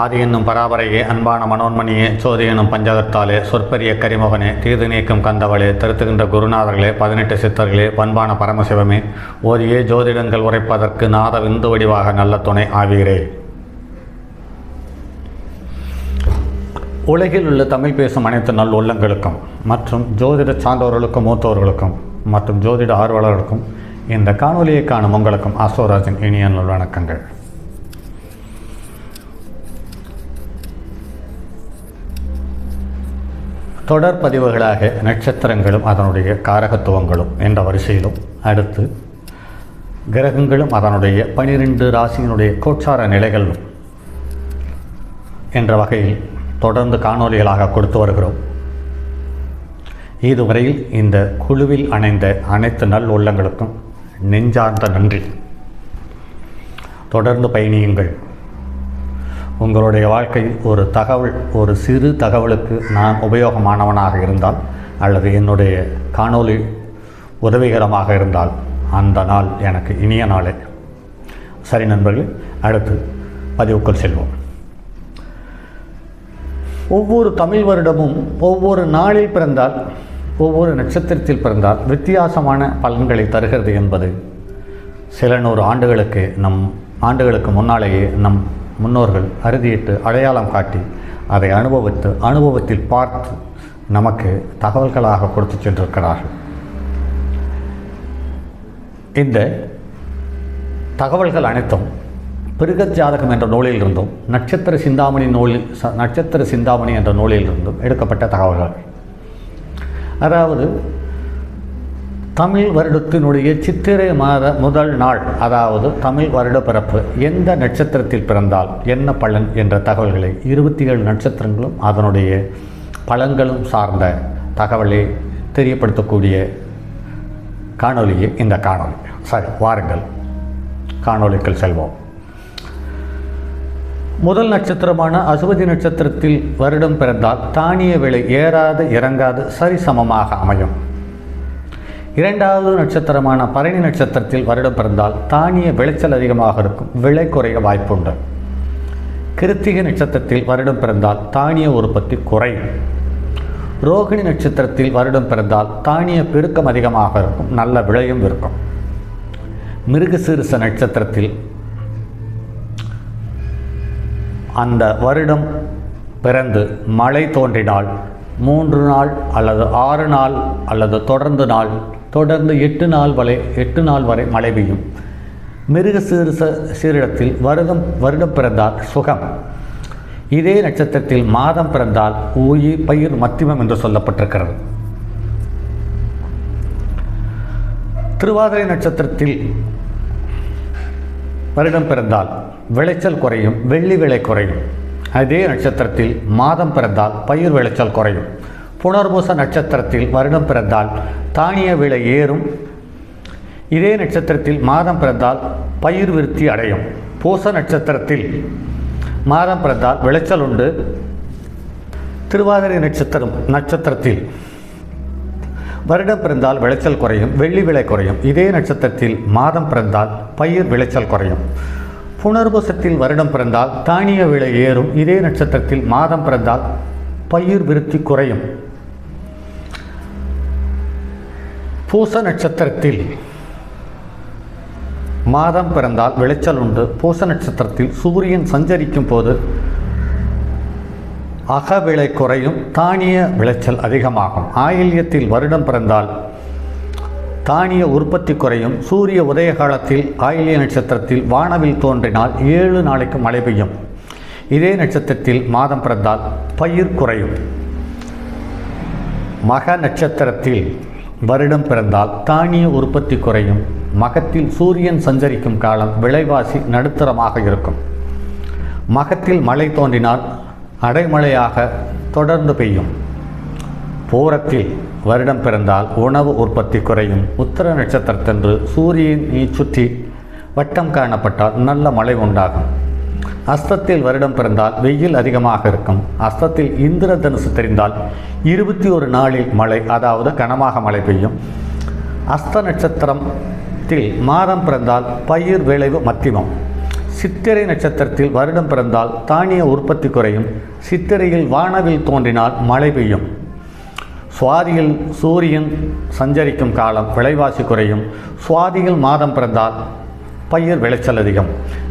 ஆதி என்னும் பராபரையே அன்பான மனோன்மணியே சோதி என்னும் பஞ்சகத்தாலே சொற்பரிய கரிமகனே தீது நீக்கும் கந்தவளே திருத்துகின்ற குருநாதர்களே பதினெட்டு சித்தர்களே பண்பான பரமசிவமே ஓதியே ஜோதிடங்கள் உரைப்பதற்கு நாத விந்து வடிவாக நல்ல துணை ஆவீரே. உலகில் உள்ள தமிழ் பேசும் அனைத்து நல் உள்ளங்களுக்கும் மற்றும் ஜோதிட சான்றோர்களுக்கும் மூத்தவர்களுக்கும் மற்றும் ஜோதிட ஆர்வலர்களுக்கும் இந்த காணொலியை காணும் உங்களுக்கும் அசோராஜன் இனிய நல் வணக்கங்கள். தொடர் பதிவுகளாக நட்சத்திரங்களும் அதனுடைய காரகத்துவங்களும் என்ற வரிசையிலும் அடுத்து கிரகங்களும் அதனுடைய பனிரெண்டு ராசியினுடைய கோட்சார நிலைகளும் என்ற வகையில் தொடர்ந்து காணொலிகளாக கொடுத்து வருகிறோம். இதுவரையில் இந்த குழுவில் அணைந்த அனைத்து நல் உள்ளங்களுக்கும் நெஞ்சார்ந்த நன்றி. தொடர்ந்து பயணியுங்கள். உங்களுடைய வாழ்க்கையில் ஒரு தகவல் ஒரு சிறு தகவலுக்கு நான் உபயோகமானவனாக இருந்தால் அல்லது என்னுடைய காணொளி உதவிகரமாக இருந்தால் அந்த நாள் எனக்கு இனிய நாளே. சரி நண்பர்களே அடுத்து பதிவுக்குள் செல்வோம். ஒவ்வொரு தமிழ் வருடமும் ஒவ்வொரு நாளில் பிறந்தால் ஒவ்வொரு நட்சத்திரத்தில் பிறந்தால் வித்தியாசமான பலன்களை தருகிறது என்பது சில நூறு ஆண்டுகளுக்கு நம் ஆண்டுகளுக்கு முன்னாலேயே நம் முன்னோர்கள் அறுதியிட்டு அடையாளம் காட்டி அதை அனுபவித்து அனுபவத்தில் பார்த்து நமக்கு தகவல்களாக கொடுத்து சென்றிருக்கிறார்கள். இந்த தகவல்கள் அனைத்தும் பிருகத் ஜாதகம் என்ற நூலில் இருந்தும் நட்சத்திர சிந்தாமணி நூலில் ச- நட்சத்திர சிந்தாமணி என்ற நூலில் இருந்தும் எடுக்கப்பட்ட தகவல்கள். அதாவது தமிழ் வருடத்தினுடைய சித்திரை மாத முதல் நாள் அதாவது தமிழ் வருட பிறப்பு எந்த நட்சத்திரத்தில் பிறந்தால் என்ன பலன் என்ற தகவல்களை இருபத்தி ஏழு நட்சத்திரங்களும் அதனுடைய பலன்களும் சார்ந்த தகவலை தெரியப்படுத்தக்கூடிய காணொலியே இந்த காணொளி. சரி வாருங்கள். காணொலிக்குள் செல்வோம். முதல் நட்சத்திரமான அசுவதி நட்சத்திரத்தில் வருடம் பிறந்தால் தானிய விலை ஏறாது இறங்காது சரிசமமாக அமையும். இரண்டாவது நட்சத்திரமான பரணி நட்சத்திரத்தில் வருடம் பிறந்தால் தானிய விளைச்சல் அதிகமாக இருக்கும். விலை குறைய வாய்ப்புண்டு. கிருத்திகை நட்சத்திரத்தில் வருடம் பிறந்தால் தானிய உற்பத்தி குறையும் ரோகிணி நட்சத்திரத்தில் வருடம் பிறந்தால் தானிய பெருக்கம் அதிகமாக இருக்கும். நல்ல விலையும் இருக்கும். மிருகசீரிச நட்சத்திரத்தில் அந்த வருடம் பிறந்து மழை தோன்றினால் மூன்று நாள் அல்லது ஆறு நாள் அல்லது தொடர்ந்து நாள் தொடர்ந்து எட்டு நாள் வரை எட்டு நாள் வரை மழை பெய்யும். மிருக சீரிச சீரிடத்தில் வருடம் வருடம் பிறந்தால் சுகம். இதே நட்சத்திரத்தில் மாதம் பிறந்தால் உயிர் பயிர் மத்திமம் என்று சொல்லப்பட்டிருக்கிறது. திருவாதிரை நட்சத்திரத்தில் வருடம் பிறந்தால் விளைச்சல் குறையும் வெள்ளி விலை குறையும். அதே நட்சத்திரத்தில் மாதம் பிறந்தால் பயிர் விளைச்சல் குறையும். புனர்பூச நட்சத்திரத்தில் வருடம் பிறந்தால் தானிய விலை ஏறும். இதே நட்சத்திரத்தில் மாதம் பிறந்தால் பயிர் விருத்தி அடையும். பூச நட்சத்திரத்தில் மாதம் பிறந்தால் விளைச்சல் உண்டு. திருவாதிரை நட்சத்திரம் நட்சத்திரத்தில் வருடம் பிறந்தால் விளைச்சல் குறையும் வெள்ளி விலை குறையும். இதே நட்சத்திரத்தில் மாதம் பிறந்தால் பயிர் விளைச்சல் குறையும். புனர்பூசத்தில் வருடம் பிறந்தால் தானிய விலை ஏறும். இதே நட்சத்திரத்தில் மாதம் பிறந்தால் பயிர் விருத்தி குறையும். பூச நட்சத்திரத்தில் மாதம் பிறந்தால் விளைச்சல் உண்டு. பூச நட்சத்திரத்தில் சூரியன் சஞ்சரிக்கும் போது அகவிலை குறையும் தானிய விளைச்சல் அதிகமாகும். ஆயில்யத்தில் வருடம் பிறந்தால் தானிய உற்பத்தி குறையும். சூரிய உதய காலத்தில் ஆயில்ய நட்சத்திரத்தில் வானவில் தோன்றினால் ஏழு நாளைக்கு மழை பெய்யும். இதே நட்சத்திரத்தில் மாதம் பிறந்தால் பயிர் குறையும். மக நட்சத்திரத்தில் வருடம் பிறந்தால் தானிய உற்பத்தி குறையும். மகத்தில் சூரியன் சஞ்சரிக்கும் காலம் விலைவாசி நடுத்தரமாக இருக்கும். மகத்தில் மழை தோன்றினால் அடைமழையாக தொடர்ந்து பெய்யும். பூரத்தில் வருடம் பிறந்தால் உணவு உற்பத்தி குறையும். உத்தர நட்சத்திரத்தன்று சூரியனை சுற்றி வட்டம் காணப்பட்டால் நல்ல மழை உண்டாகும். அஸ்தத்தில் வருடம் பிறந்தால் வெயில் அதிகமாக இருக்கும். அஸ்தத்தில் இந்திர தனுசு தெரிந்தால் இருபத்தி ஒரு நாளில் மழை அதாவது கனமாக மழை பெய்யும். அஸ்த நட்சத்திரத்தில் மாதம் பிறந்தால் பயிர் விளைவு மத்திமம். சித்திரை நட்சத்திரத்தில் வருடம் பிறந்தால் தானிய உற்பத்தி குறையும். சித்திரையில் வானவில் தோன்றினால் மழை பெய்யும். சுவாதியில் சூரியன் சஞ்சரிக்கும் காலம் விலைவாசி குறையும். சுவாதியில் மாதம் பிறந்தால் பயிர் விளைச்சல் அதிகம்.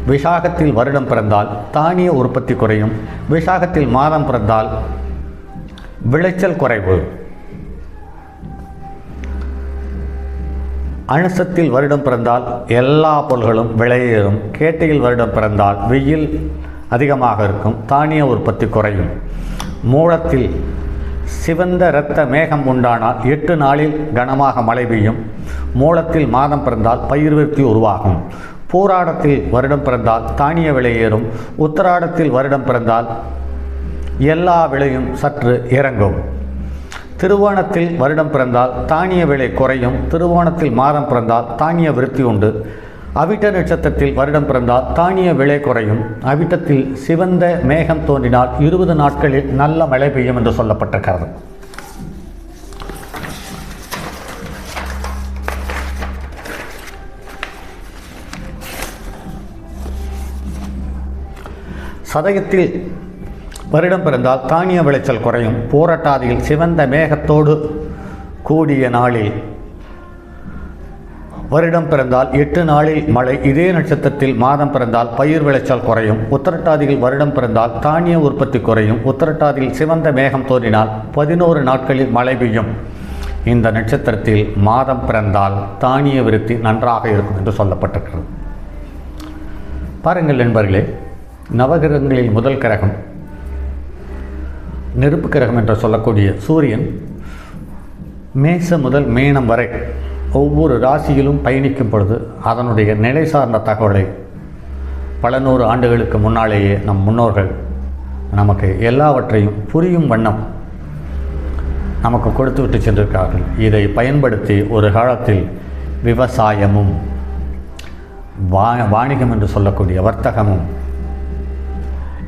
விசாகத்தில் வருடம் பிறந்தால் தானிய உற்பத்தி குறையும். விசாகத்தில் மாதம் பிறந்தால் விளைச்சல் குறைவு. அனுசத்தில் வருடம் பிறந்தால் எல்லா பொருள்களும் விளையேறும் கேட்டையில் வருடம் பிறந்தால் வெயில் அதிகமாக இருக்கும். தானிய உற்பத்தி குறையும். மூலத்தில் சிவந்த இரத்த மேகம் உண்டானால் எட்டு நாளில் கனமாக மழை பெய்யும். மூலத்தில் மாதம் பிறந்தால் பயிர் விருத்தி உருவாகும். பூராடத்தில் வருடம் பிறந்தால் தானிய விலை ஏறும். உத்தராடத்தில் வருடம் பிறந்தால் எல்லா விலையும் சற்று இறங்கும். திருவோணத்தில் வருடம் பிறந்தால் தானிய விலை குறையும். திருவோணத்தில் மாதம் பிறந்தால் தானிய விருத்தி உண்டு. அவிட்ட நட்சத்திரத்தில் வருடம் பிறந்தால் தானிய விலை குறையும். அவிட்டத்தில் சிவந்த மேகம் தோன்றினால் இருபது நாட்களில் நல்ல மழை பெய்யும் என்று சொல்லப்பட்டிருக்கிறது. சதயத்தில் வருடம் பிறந்தால் தானிய விளைச்சல் குறையும். போராட்டாதியில் சிவந்த மேகத்தோடு கூடிய நாளில் வருடம் பிறந்தால் எட்டு நாளில் மழை. இதே நட்சத்திரத்தில் மாதம் பிறந்தால் பயிர் விளைச்சல் குறையும். உத்தரட்டாதியில் வருடம் பிறந்தால் தானிய உற்பத்தி குறையும். உத்தரட்டாதியில் சிவந்த மேகம் தோன்றினால் பதினோரு நாட்களில் மழை பெய்யும். இந்த நட்சத்திரத்தில் மாதம் பிறந்தால் தானிய விருத்தி நன்றாக இருக்கும் என்று சொல்லப்பட்டிருக்கிறது. பாருங்கள் நண்பர்களே நவகிரகங்களில் முதல் கிரகம். நெருப்பு கிரகம் என்று சொல்லக்கூடிய சூரியன் மேச முதல் மேனம் வரை ஒவ்வொரு ராசியிலும் பயணிக்கும் பொழுது அதனுடைய நிலை சார்ந்த தகவலை பல நூறு ஆண்டுகளுக்கு முன்னாலேயே நம் முன்னோர்கள் நமக்கு எல்லாவற்றையும் புரியும் வண்ணம் நமக்கு கொடுத்து விட்டு சென்றிருக்கிறார்கள். இதை பயன்படுத்தி ஒரு காலத்தில் விவசாயமும் வா வாணிகம் என்று சொல்லக்கூடிய வர்த்தகமும்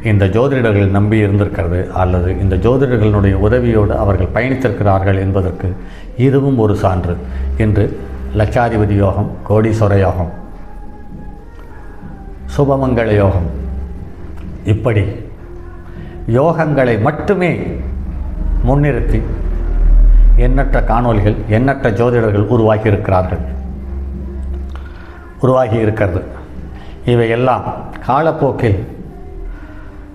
இந்த ஜோதிடர்கள் நம்பி இருந்திருக்கிறது அல்லது இந்த ஜோதிடர்களுடைய உதவியோடு அவர்கள் பயணித்திருக்கிறார்கள் என்பதற்கு இதுவும் ஒரு சான்று. இன்று லட்சாதிபதி யோகம் கோடீஸ்வர யோகம் சுபமங்கள யோகம். இப்படி யோகங்களை மட்டுமே முன்னிறுத்தி எண்ணற்ற காணொலிகள் எண்ணற்ற ஜோதிடர்கள் உருவாகி இருக்கிறார்கள் உருவாகி இருக்கிறது. இவையெல்லாம் காலப்போக்கில்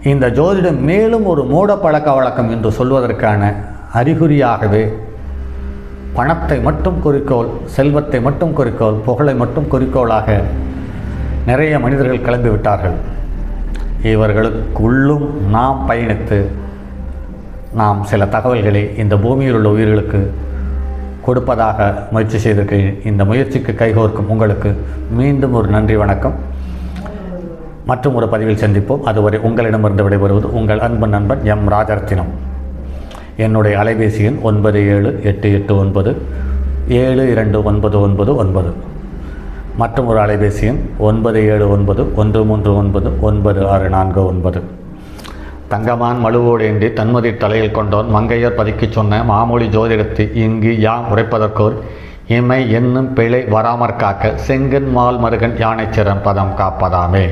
இந்த ஜோதிடம் மேலும் ஒரு மூட பழக்க வழக்கம் என்று சொல்வதற்கான அறிகுறியாகவே பணத்தை மட்டும் குறிக்கோள் செல்வத்தை மட்டும் குறிக்கோள் புகழை மட்டும் குறிக்கோளாக நிறைய மனிதர்கள் கிளம்பி விட்டார்கள். இவர்களுக்குள்ளும் நாம் பயணித்து நாம் சில தகவல்களை இந்த பூமியில் உள்ள உயிர்களுக்கு கொடுப்பதாக முயற்சி செய்திருக்கிறேன். இந்த முயற்சிக்கு கைகோர்க்கும் உங்களுக்கு மீண்டும் ஒரு நன்றி வணக்கம். மற்றும் ஒரு பதிவில் சந்திப்போம். அதுவரை உங்களிடமிருந்து விடைபெறுவது உங்கள் அன்பு நண்பன் எம். ராஜரத்தினம். என்னுடைய அலைபேசி எண் ஒன்பது ஏழு எட்டு எட்டு ஒன்பது ஏழு இரண்டு ஒன்பது ஒன்பது ஒன்பது. மற்றும் ஒரு அலைபேசி எண் ஒன்பது ஏழு ஒன்பது ஒன்று மூன்று ஒன்பது ஒன்பது ஆறு நான்கு ஒன்பது. தங்கமான் மழுவோடேந்தி தன்மதி தலையில் கொண்டோன். மங்கையர் பதுக்கிச் சொன்ன மாமொழி ஜோதிடத்தை இங்கு யாம் உரைப்பதற்கோர் இமை என்னும் பிழை வராமற் காக்க செங்கன் மால் மருகன் யானைச்சிறன் பதம் காப்பதாமே.